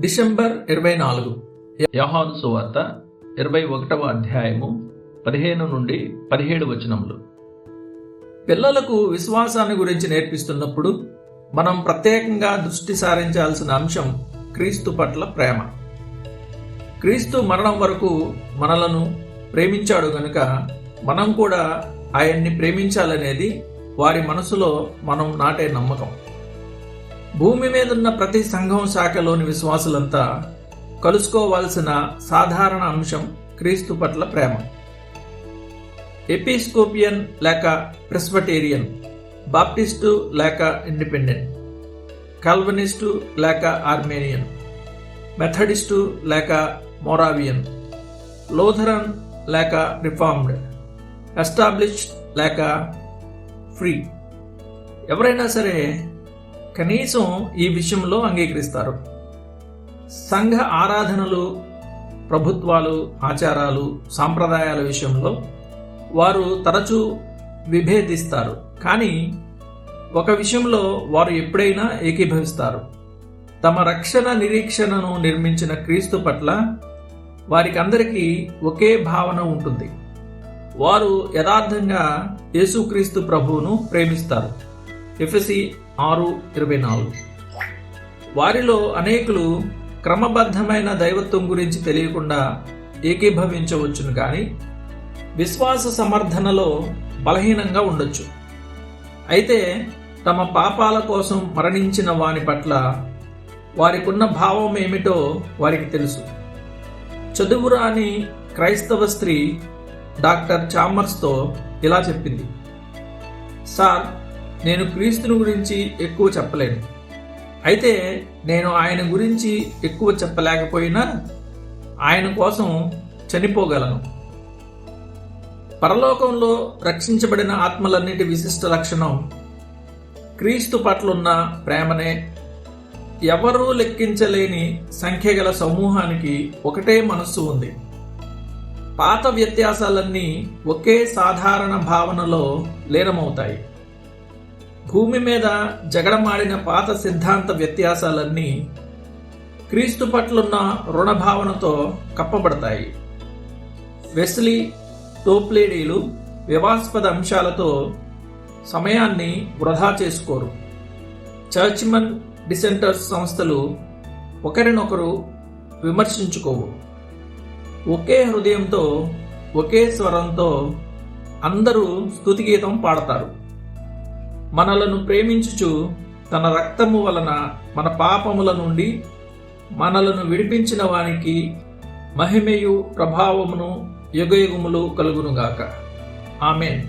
December ఇరవై నాలుగు. యహాను సువార్త ఇరవై ఒకటవ అధ్యాయము పదిహేను నుండి పదిహేడు వచనములు. పిల్లలకు విశ్వాసాన్ని గురించి నేర్పిస్తున్నప్పుడు మనం ప్రత్యేకంగా దృష్టి సారించాల్సిన అంశం క్రీస్తు పట్ల ప్రేమ. క్రీస్తు మరణం వరకు మనలను ప్రేమించాడు గనుక మనం కూడా ఆయన్ని ప్రేమించాలనేది వారి మనసులో మనం నాటే నమ్మకం. భూమి మీదున్న ప్రతి సంఘం శాఖలోని విశ్వాసులంతా కలుసుకోవాల్సిన సాధారణ అంశం క్రీస్తు పట్ల ప్రేమ. ఎపిస్కోపియన్ లేక ప్రెస్బటేరియన్ బాప్టిస్టు లేక ఇండిపెండెంట్ కల్వనిస్టు లేక ఆర్మేనియన్ మెథడిస్టు లేక మొరావియన్ లోథరన్ లేక రిఫార్మ్డ్ ఎస్టాబ్లిష్డ్ లేక ఫ్రీ. ఎవరైనా సరే కనీసం ఈ విషయంలో అంగీకరిస్తారు. సంఘ ఆరాధనలు ప్రభుత్వాలు ఆచారాలు సాంప్రదాయాల విషయంలో వారు తరచూ విభేదిస్తారు. కానీ ఒక విషయంలో వారు ఎప్పుడైనా ఏకీభవిస్తారు. తమ రక్షణ నిరీక్షణను నిర్మించిన క్రీస్తు పట్ల వారికి అందరికీ ఒకే భావన ఉంటుంది. వారు యథార్థంగా యేసుక్రీస్తు ప్రభువును ప్రేమిస్తారు. ఎఫ్ఎసి ఆరు ఇరవై నాలుగు. వారిలో అనేకులు క్రమబద్ధమైన దైవత్వం గురించి తెలియకుండా ఏకీభవించవచ్చును కానీ విశ్వాస సమర్థనలో బలహీనంగా ఉండొచ్చు. అయితే తమ పాపాల కోసం మరణించిన వాని పట్ల వారికున్న భావం ఏమిటో వారికి తెలుసు. చదువురాని క్రైస్తవ స్త్రీ డాక్టర్ చామర్స్తో ఇలా చెప్పింది. సార్ నేను క్రీస్తుని గురించి ఎక్కువ చెప్పలేను. అయితే నేను ఆయన గురించి ఎక్కువ చెప్పలేకపోయినా ఆయన కోసం చనిపోగలను. పరలోకంలో రక్షించబడిన ఆత్మలన్నిటి విశిష్ట లక్షణం క్రీస్తు పట్లున్న ప్రేమనే. ఎవరూ లెక్కించలేని సంఖ్యగల సమూహానికి ఒకటే మనస్సు ఉంది. పాత వ్యత్యాసాలన్నీ ఒకే సాధారణ భావనలో లీనమవుతాయి. భూమి మీద జగడమాడిన పాత సిద్ధాంత వ్యత్యాసాలన్నీ క్రీస్తు పట్లున్న రుణభావనతో కప్పబడతాయి. వెస్లీ టోప్లేడీలు వివాస్పద అంశాలతో సమయాన్ని వృధా చేసుకోరు. చర్చ్మన్ డిసెంటర్స్ సంస్థలు ఒకరినొకరు విమర్శించుకోవు. ఒకే హృదయంతో ఒకే స్వరంతో అందరూ స్థుతిగీతం పాడతారు. మనలను ప్రేమించుచు తన రక్తము వలన మన పాపముల నుండి మనలను విడిపించిన వానికి మహిమయు ప్రభావమును యుగయుగములు కలుగునుగాక. ఆమెన్.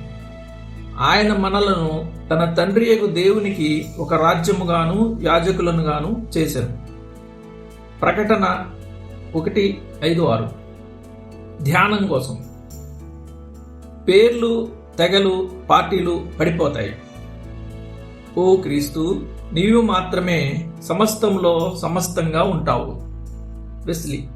ఆయన మనలను తన తండ్రి యొక్క దేవునికి ఒక రాజ్యముగాను యాజకులను గాను చేశారు. ప్రకటన ఒకటి ఐదు ఆరు. ధ్యానం కోసం. పేర్లు తెగలు పార్టీలు పడిపోతాయి. ఓ క్రీస్తు నీవు మాత్రమే సమస్తంలో సమస్తంగా ఉంటావు. వెస్లీ